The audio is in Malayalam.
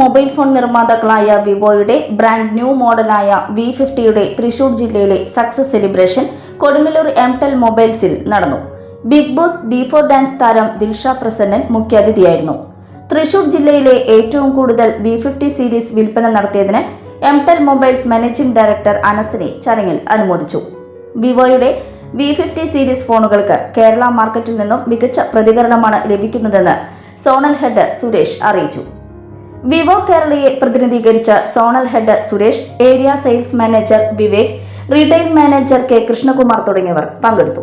മൊബൈൽ ഫോൺ നിർമ്മാതാക്കളായ വിവോയുടെ ബ്രാൻഡ് ന്യൂ മോഡലായ വി ഫിഫ്റ്റിയുടെ തൃശൂർ ജില്ലയിലെ സക്സസ് സെലിബ്രേഷൻ കൊടുങ്ങല്ലൂർ എംടെൽ മൊബൈൽസിൽ നടന്നു. Bigg Boss D four dance താരം ദിൽഷ പ്രസന്നൻ മുഖ്യാതിഥിയായിരുന്നു. തൃശൂർ ജില്ലയിലെ ഏറ്റവും കൂടുതൽ വി ഫിഫ്റ്റി സീരീസ് വിൽപ്പന നടത്തിയതിന് എംടെൽ മൊബൈൽസ് മാനേജിംഗ് ഡയറക്ടർ അനസിനെ ചടങ്ങിൽ അനുമോദിച്ചു. വിവോയുടെ വി ഫിഫ്റ്റി സീരീസ് ഫോണുകൾക്ക് കേരള മാർക്കറ്റിൽ നിന്നും മികച്ച പ്രതികരണമാണ് ലഭിക്കുന്നതെന്ന് സോണൽ ഹെഡ് സുരേഷ് അറിയിച്ചു. വിവോ കേരളയെ പ്രതിനിധീകരിച്ച zonal head Suresh area sales manager Vivek retail manager K Krishnakumar തുടങ്ങിയവർ പങ്കെടുത്തു.